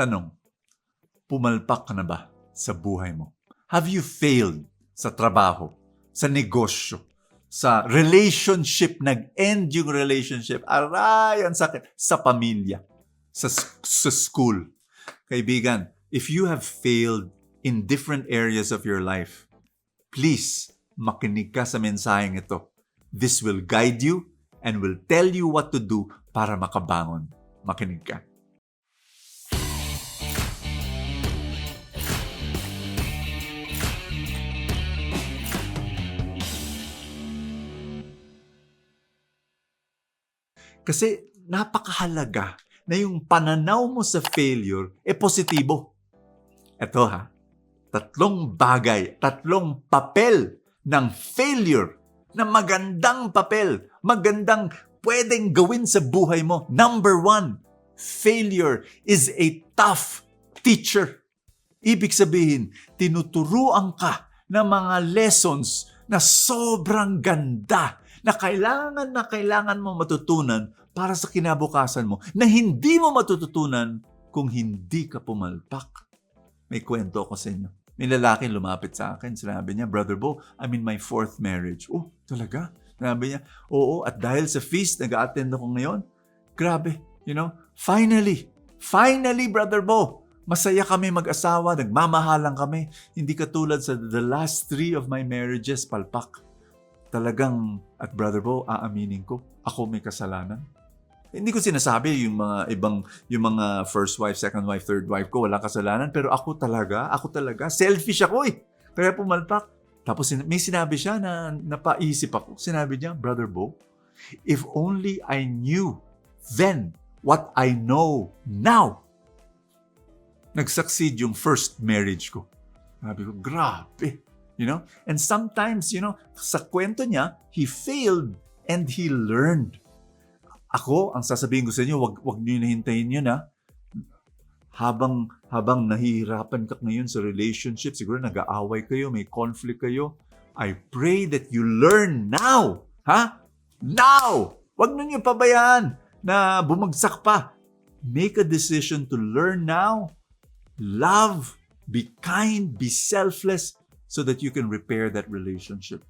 Tanong, pumalpak ka na ba sa buhay mo? Have you failed sa trabaho, sa negosyo, sa relationship, nag-end yung relationship, aray, ang sakit, sa pamilya, sa, sa school. Kaibigan, if you have failed in different areas of your life, please, makinig ka sa mensaheng ito. This will guide you and will tell you what to do para makabangon. Makinig ka. Kasi napakahalaga na yung pananaw mo sa failure e positibo. Ito ha, tatlong bagay, tatlong papel ng failure na magandang papel, magandang pwedeng gawin sa buhay mo. Number one, failure is a tough teacher. Ibig sabihin, tinuturuan ka ng mga lessons na sobrang ganda na kailangan na kailangan mo matutunan para sa kinabukasan mo na hindi mo matututunan kung hindi ka pumalpak. May kwento ako sa inyo. May lalaki lumapit sa akin. Sinabi niya, Brother Bo, I'm in my fourth marriage. Oh, talaga? Sinabi niya, oo, at dahil sa feast, nag-attend ako ngayon. Grabe, you know, finally, finally, Brother Bo, masaya kami mag-asawa, nagmamahalan kami. Hindi katulad sa the last three of my marriages, palpak. Talagang, at Brother Bo, aaminin ko, ako may kasalanan. Hindi ko sinasabi yung mga ibang, yung mga first wife, second wife, third wife ko, wala kasalanan. Pero ako talaga, ako talaga, selfish ako eh. Kaya pumalpak. Tapos may sinabi siya na napaisip ako. Sinabi niya, Brother Bo, if only I knew then what I know now, nag-succeed yung first marriage ko. Sabi ko, grabe. You know? And sometimes, you know, sa kwento niya, he failed and he learned. Ako, ang sasabihin ko sa inyo, wag, wag niyo nahintayin yun ha. Habang, habang nahihirapan ka ngayon sa relationship, siguro nag-aaway kayo, may conflict kayo, I pray that you learn now. Ha? Now! Wag niyo pabayaan na bumagsak pa. Make a decision to learn now. Love, be kind, be selfless so that you can repair that relationship.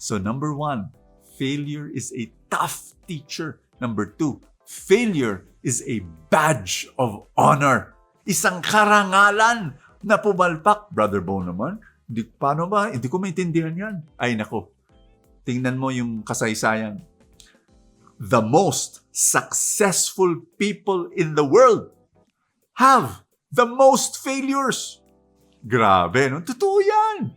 So number one, failure is a tough teacher. Number two, failure is a badge of honor. Isang karangalan na pumalpak. Brother Bo naman, di, paano ba? Hindi ko maintindihan yan. Ay nako, tingnan mo yung kasaysayan. The most successful people in the world have the most failures. Grabe, no? Totoo yan.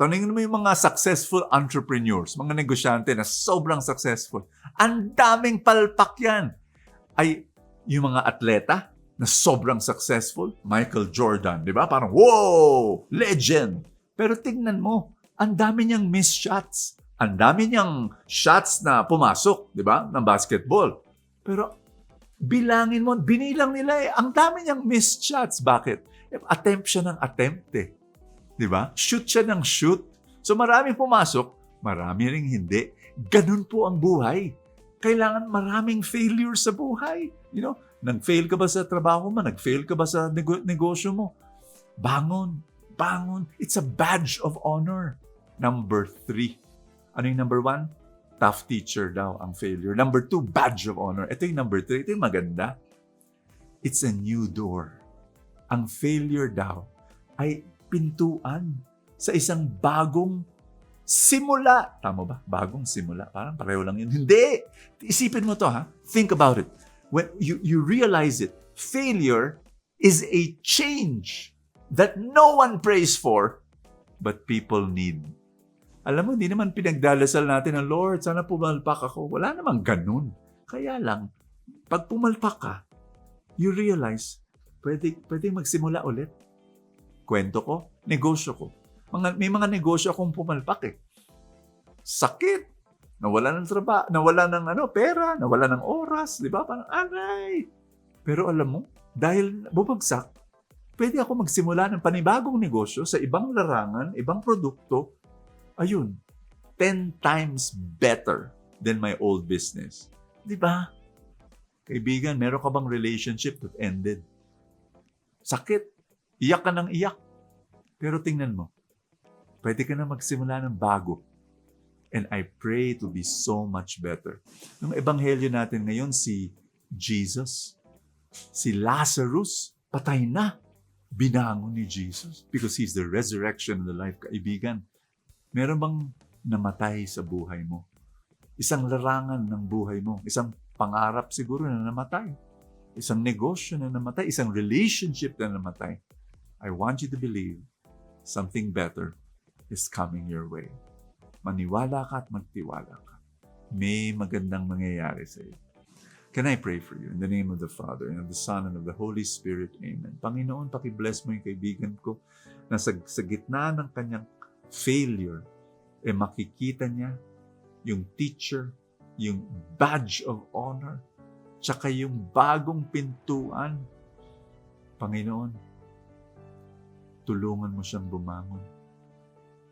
Tanungin mo yung mga successful entrepreneurs, mga negosyante na sobrang successful. Ang daming palpak yan. Ay, yung mga atleta na sobrang successful, Michael Jordan, di ba? Parang, wow! Legend! Pero tingnan mo, ang dami niyang missed shots. Ang dami niyang shots na pumasok, di ba? Ng basketball. Pero bilangin mo, binilang nila eh, ang dami niyang missed shots. Bakit? Attempt siya ng attempt eh. Di ba? Shoot siya ng shoot. So maraming pumasok, marami ring hindi. Ganun po ang buhay. Kailangan maraming failure sa buhay. You know, nag-fail ka ba sa trabaho mo? Nag-fail ka ba sa nego- negosyo mo? Bangon. Bangon. It's a badge of honor. Number three. Ano yung number one? Tough teacher daw ang failure. Number two, badge of honor. Ito yung number three. Ito yung maganda. It's a new door. Ang failure daw ay pintuan sa isang bagong simula. Tama ba? Bagong simula. Parang pareho lang yun. Hindi! Isipin mo to ha. Think about it. When you, you realize it, failure is a change that no one prays for, but people need. Alam mo, hindi naman pinagdalasal natin ng Lord, sana pumalpak ako. Wala namang ganun. Kaya lang, pag pumalpak ka, you realize, pwede, pwede magsimula ulit. Kwento ko, negosyo ko. Mga, may mga negosyo akong pumalpak eh. Sakit. Nawala ng trabaho, nawala ng ano, pera, nawala ng oras, di ba? Parang, aray! Pero alam mo, dahil bumagsak, pwede ako magsimula ng panibagong negosyo sa ibang larangan, ibang produkto, ayun, 10 times better than my old business. Di ba? Kaibigan, meron ka bang relationship that ended? Sakit, iyak ka ng iyak. Pero tingnan mo, pwede ka na magsimula ng bago. And I pray to be so much better. Yung ebanghelyo natin ngayon, si Jesus, si Lazarus, patay na. Binangon ni Jesus because He's the resurrection and the life. Kaibigan, meron bang namatay sa buhay mo? Isang larangan ng buhay mo, isang pangarap siguro na namatay, isang negosyo na namatay, isang relationship na namatay. I want you to believe something better is coming your way. Maniwala ka at magtiwala ka. May magandang mangyayari sa iyo. Can I pray for you? In the name of the Father, and of the Son, and of the Holy Spirit. Amen. Panginoon, pakibless mo yung kaibigan ko na sa, sa gitna ng kanyang failure, eh makikita niya yung teacher, yung badge of honor, tsaka yung bagong pintuan. Panginoon, tulungan mo siyang bumangon.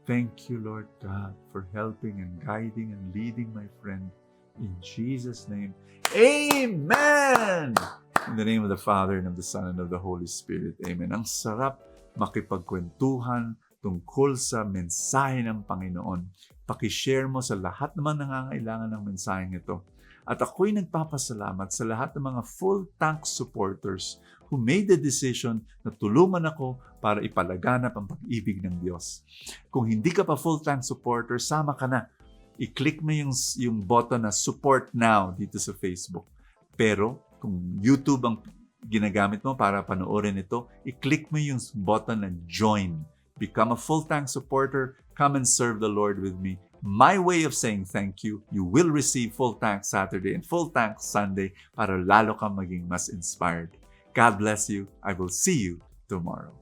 Thank you, Lord God, for helping and guiding and leading my friend. In Jesus' name, Amen! In the name of the Father, and of the Son, and of the Holy Spirit. Amen. Ang sarap makipagkwentuhan tungkol sa mensahe ng Panginoon. Pakishare mo sa lahat naman nangangailangan ng mensaheng ito. At ako'y nagpapasalamat sa lahat ng mga full tank supporters who made the decision na tulungan ako para ipalaganap ang pag-ibig ng Diyos. Kung hindi ka pa full tank supporter, sama ka na. I-click mo yung, yung button na support now dito sa Facebook. Pero kung YouTube ang ginagamit mo para panoorin ito, i-click mo yung button na join. Become a full tank supporter. Come and serve the Lord with me. My way of saying thank you, you will receive full tank Saturday and full tank Sunday para lalo kang maging mas inspired. God bless you. I will see you tomorrow.